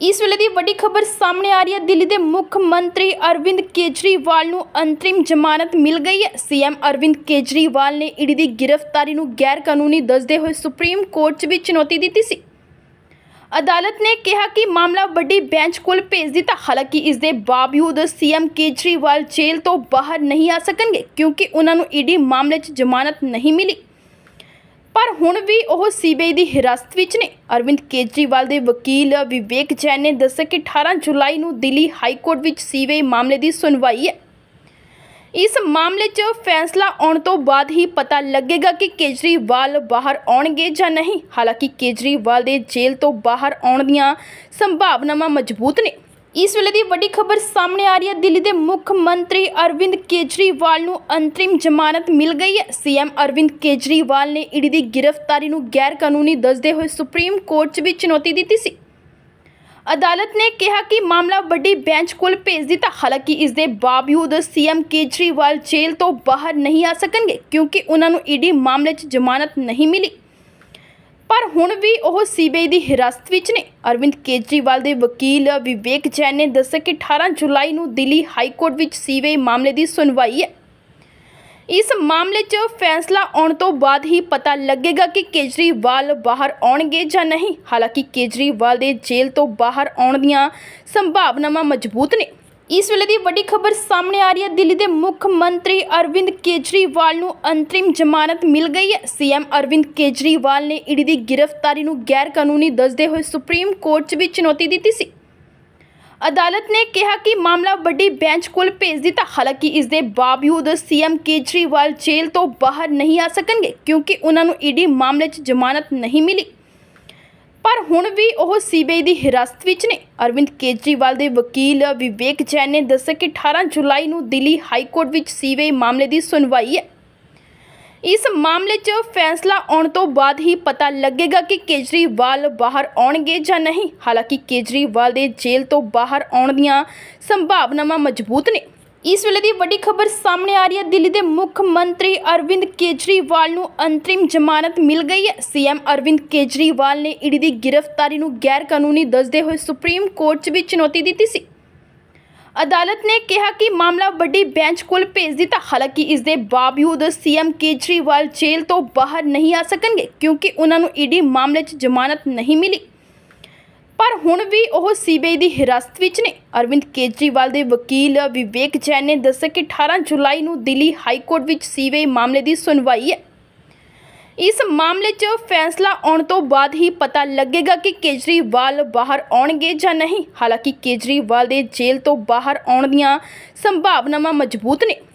ਇਸ ਵੇਲੇ ਦੀ ਵੱਡੀ ਖਬਰ ਸਾਹਮਣੇ ਆ ਰਹੀ ਹੈ। ਦਿੱਲੀ ਦੇ ਮੁੱਖ ਮੰਤਰੀ ਅਰਵਿੰਦ ਕੇਜਰੀਵਾਲ ਨੂੰ ਅੰਤਰਿਮ ਜ਼ਮਾਨਤ ਮਿਲ ਗਈ ਹੈ। ਸੀਐਮ ਅਰਵਿੰਦ ਕੇਜਰੀਵਾਲ ਨੇ ਈਡੀ ਦੀ ਗ੍ਰਿਫਤਾਰੀ ਨੂੰ ਗੈਰ ਕਾਨੂੰਨੀ ਦੱਸਦੇ ਹੋਏ ਸੁਪਰੀਮ ਕੋਰਟ 'ਚ ਵੀ ਚੁਣੌਤੀ ਦਿੱਤੀ ਸੀ। ਅਦਾਲਤ ਨੇ ਕਿਹਾ ਕਿ ਮਾਮਲਾ ਵੱਡੀ ਬੈਂਚ ਕੋਲ ਭੇਜ ਦਿੱਤਾ। ਹਾਲਾਂਕਿ ਇਸ ਦੇ ਬਾਵਜੂਦ ਸੀਐਮ ਕੇਜਰੀਵਾਲ ਜੇਲ੍ਹ ਤੋਂ ਬਾਹਰ ਨਹੀਂ ਆ ਸਕਣਗੇ, ਕਿਉਂਕਿ ਉਹਨਾਂ ਨੂੰ ਈਡੀ ਮਾਮਲੇ 'ਚ ਜ਼ਮਾਨਤ ਨਹੀਂ ਮਿਲੀ। ਪਰ ਹੁਣ ਵੀ ਉਹ ਸੀਬੀਆਈ ਦੀ ਹਿਰਾਸਤ ਵਿੱਚ ਨੇ। ਅਰਵਿੰਦ ਕੇਜਰੀਵਾਲ ਦੇ ਵਕੀਲ ਵਿਵੇਕ ਜੈਨ ਨੇ ਦੱਸਿਆ ਕਿ 18 ਜੁਲਾਈ ਨੂੰ ਦਿੱਲੀ ਹਾਈ ਕੋਰਟ ਵਿੱਚ ਸੀਬੀਆਈ ਮਾਮਲੇ ਦੀ ਸੁਣਵਾਈ ਹੈ। ਇਸ ਮਾਮਲੇ 'ਚ ਫੈਸਲਾ ਆਉਣ ਤੋਂ ਬਾਅਦ ਹੀ ਪਤਾ ਲੱਗੇਗਾ ਕਿ ਕੇਜਰੀਵਾਲ ਬਾਹਰ ਆਉਣਗੇ ਜਾਂ ਨਹੀਂ। ਹਾਲਾਂਕਿ ਕੇਜਰੀਵਾਲ ਦੇ ਜੇਲ੍ਹ ਤੋਂ ਬਾਹਰ ਆਉਣ ਦੀਆਂ ਸੰਭਾਵਨਾਵਾਂ ਮਜ਼ਬੂਤ ਨੇ। ਇਸ ਵੇਲੇ ਦੀ ਵੱਡੀ ਖਬਰ ਸਾਹਮਣੇ ਆ ਰਹੀ ਹੈ। ਦਿੱਲੀ ਦੇ ਮੁੱਖ ਮੰਤਰੀ ਅਰਵਿੰਦ ਕੇਜਰੀਵਾਲ ਨੂੰ ਅੰਤਰਿਮ ਜ਼ਮਾਨਤ ਮਿਲ ਗਈ ਹੈ। ਸੀਐਮ ਅਰਵਿੰਦ ਕੇਜਰੀਵਾਲ ਨੇ ਈਡੀ ਦੀ ਗ੍ਰਿਫਤਾਰੀ ਨੂੰ ਗੈਰ ਕਾਨੂੰਨੀ ਦੱਸਦੇ ਹੋਏ ਸੁਪਰੀਮ ਕੋਰਟ 'ਚ ਵੀ ਚੁਣੌਤੀ ਦਿੱਤੀ ਸੀ। ਅਦਾਲਤ ਨੇ ਕਿਹਾ ਕਿ ਮਾਮਲਾ ਵੱਡੀ ਬੈਂਚ ਕੋਲ ਭੇਜ ਦਿੱਤਾ। ਹਾਲਾਂਕਿ ਇਸ ਦੇ ਬਾਵਜੂਦ ਸੀਐਮ ਕੇਜਰੀਵਾਲ ਜੇਲ੍ਹ ਤੋਂ ਬਾਹਰ ਨਹੀਂ ਆ ਸਕਣਗੇ, ਕਿਉਂਕਿ ਉਹਨਾਂ ਨੂੰ ਈਡੀ ਮਾਮਲੇ 'ਚ ਜ਼ਮਾਨਤ ਨਹੀਂ ਮਿਲੀ। ਪਰ ਹੁਣ ਵੀ ਉਹ ਸੀਬੀਆਈ ਦੀ ਹਿਰਾਸਤ ਵਿੱਚ ਨੇ। ਅਰਵਿੰਦ ਕੇਜਰੀਵਾਲ ਦੇ ਵਕੀਲ ਵਿਵੇਕ ਜੈਨ ਨੇ ਦੱਸਿਆ ਕਿ 18 ਜੁਲਾਈ ਨੂੰ ਦਿੱਲੀ ਹਾਈ ਕੋਰਟ ਵਿੱਚ ਸੀਬੀਆਈ ਮਾਮਲੇ ਦੀ ਸੁਣਵਾਈ ਹੈ। ਇਸ ਮਾਮਲੇ 'ਚ ਫੈਸਲਾ ਆਉਣ ਤੋਂ ਬਾਅਦ ਹੀ ਪਤਾ ਲੱਗੇਗਾ ਕਿ ਕੇਜਰੀਵਾਲ ਬਾਹਰ ਆਉਣਗੇ ਜਾਂ ਨਹੀਂ। ਹਾਲਾਂਕਿ ਕੇਜਰੀਵਾਲ ਦੇ ਜੇਲ੍ਹ ਤੋਂ ਬਾਹਰ ਆਉਣ ਦੀਆਂ ਸੰਭਾਵਨਾਵਾਂ ਮਜ਼ਬੂਤ ਨੇ। ਇਸ ਵੇਲੇ ਦੀ ਵੱਡੀ ਖਬਰ ਸਾਹਮਣੇ ਆ ਰਹੀ ਹੈ। ਦਿੱਲੀ ਦੇ ਮੁੱਖ ਮੰਤਰੀ ਅਰਵਿੰਦ ਕੇਜਰੀਵਾਲ ਨੂੰ ਅੰਤਰਿਮ ਜ਼ਮਾਨਤ ਮਿਲ ਗਈ ਹੈ। ਸੀਐਮ ਅਰਵਿੰਦ ਕੇਜਰੀਵਾਲ ਨੇ ਈਡੀ ਦੀ ਗ੍ਰਿਫਤਾਰੀ ਨੂੰ ਗੈਰ ਕਾਨੂੰਨੀ ਦੱਸਦੇ ਹੋਏ ਸੁਪਰੀਮ ਕੋਰਟ 'ਚ ਵੀ ਚੁਣੌਤੀ ਦਿੱਤੀ ਸੀ। ਅਦਾਲਤ ਨੇ ਕਿਹਾ ਕਿ ਮਾਮਲਾ ਵੱਡੀ ਬੈਂਚ ਕੋਲ ਭੇਜ ਦਿੱਤਾ। ਹਾਲਾਂਕਿ ਇਸ ਦੇ ਬਾਵਜੂਦ ਸੀਐਮ ਕੇਜਰੀਵਾਲ ਜੇਲ੍ਹ ਤੋਂ ਬਾਹਰ ਨਹੀਂ ਆ ਸਕਣਗੇ, ਕਿਉਂਕਿ ਉਹਨਾਂ ਨੂੰ ਈਡੀ ਮਾਮਲੇ 'ਚ ਜ਼ਮਾਨਤ ਨਹੀਂ ਮਿਲੀ। ਪਰ ਹੁਣ ਵੀ ਉਹ ਸੀਬੀਆਈ ਦੀ ਹਿਰਾਸਤ ਵਿੱਚ ਨੇ। ਅਰਵਿੰਦ ਕੇਜਰੀਵਾਲ ਦੇ ਵਕੀਲ ਵਿਵੇਕ ਜੈਨ ਨੇ ਦੱਸਿਆ ਕਿ 18 ਜੁਲਾਈ ਨੂੰ ਦਿੱਲੀ ਹਾਈ ਕੋਰਟ ਵਿੱਚ ਸੀਬੀਆਈ ਮਾਮਲੇ ਦੀ ਸੁਣਵਾਈ ਹੈ। ਇਸ ਮਾਮਲੇ 'ਚ ਫੈਸਲਾ ਆਉਣ ਤੋਂ ਬਾਅਦ ਹੀ ਪਤਾ ਲੱਗੇਗਾ ਕਿ ਕੇਜਰੀਵਾਲ ਬਾਹਰ ਆਉਣਗੇ ਜਾਂ ਨਹੀਂ। ਹਾਲਾਂਕਿ ਕੇਜਰੀਵਾਲ ਦੇ ਜੇਲ੍ਹ ਤੋਂ ਬਾਹਰ ਆਉਣ ਦੀਆਂ ਸੰਭਾਵਨਾਵਾਂ ਮਜ਼ਬੂਤ ਨੇ। ਇਸ ਵੇਲੇ ਦੀ ਵੱਡੀ ਖਬਰ ਸਾਹਮਣੇ ਆ ਰਹੀ ਹੈ। ਦਿੱਲੀ ਦੇ ਮੁੱਖ ਮੰਤਰੀ ਅਰਵਿੰਦ ਕੇਜਰੀਵਾਲ ਨੂੰ ਅੰਤਰਿਮ ਜ਼ਮਾਨਤ ਮਿਲ ਗਈ ਹੈ। ਸੀਐਮ ਅਰਵਿੰਦ ਕੇਜਰੀਵਾਲ ਨੇ ਈਡੀ ਦੀ ਗ੍ਰਿਫਤਾਰੀ ਨੂੰ ਗੈਰ ਕਾਨੂੰਨੀ ਦੱਸਦੇ ਹੋਏ ਸੁਪਰੀਮ ਕੋਰਟ 'ਚ ਵੀ ਚੁਣੌਤੀ ਦਿੱਤੀ ਸੀ। ਅਦਾਲਤ ਨੇ ਕਿਹਾ ਕਿ ਮਾਮਲਾ ਵੱਡੀ ਬੈਂਚ ਕੋਲ ਭੇਜ ਦਿੱਤਾ। ਹਾਲਾਂਕਿ ਇਸ ਦੇ ਬਾਵਜੂਦ ਸੀਐਮ ਕੇਜਰੀਵਾਲ ਜੇਲ੍ਹ ਤੋਂ ਬਾਹਰ ਨਹੀਂ ਆ ਸਕਣਗੇ, ਕਿਉਂਕਿ ਉਹਨਾਂ ਨੂੰ ਈਡੀ ਮਾਮਲੇ 'ਚ ਜ਼ਮਾਨਤ ਨਹੀਂ ਮਿਲੀ। ਪਰ ਹੁਣ ਵੀ ਉਹ ਸੀਬੀਆਈ ਦੀ ਹਿਰਾਸਤ ਵਿੱਚ ਨੇ। ਅਰਵਿੰਦ ਕੇਜਰੀਵਾਲ ਦੇ ਵਕੀਲ ਵਿਵੇਕ ਜੈਨ ਨੇ ਦੱਸਿਆ ਕਿ 18 ਜੁਲਾਈ ਨੂੰ ਦਿੱਲੀ ਹਾਈ ਕੋਰਟ ਵਿੱਚ ਸੀਬੀਆਈ ਮਾਮਲੇ ਦੀ ਸੁਣਵਾਈ ਹੈ। ਇਸ ਮਾਮਲੇ 'ਚ ਫੈਸਲਾ ਆਉਣ ਤੋਂ ਬਾਅਦ ਹੀ ਪਤਾ ਲੱਗੇਗਾ ਕਿ ਕੇਜਰੀਵਾਲ ਬਾਹਰ ਆਉਣਗੇ ਜਾਂ ਨਹੀਂ। ਹਾਲਾਂਕਿ ਕੇਜਰੀਵਾਲ ਦੇ ਜੇਲ੍ਹ ਤੋਂ ਬਾਹਰ ਆਉਣ ਦੀਆਂ ਸੰਭਾਵਨਾਵਾਂ ਮਜ਼ਬੂਤ ਨੇ।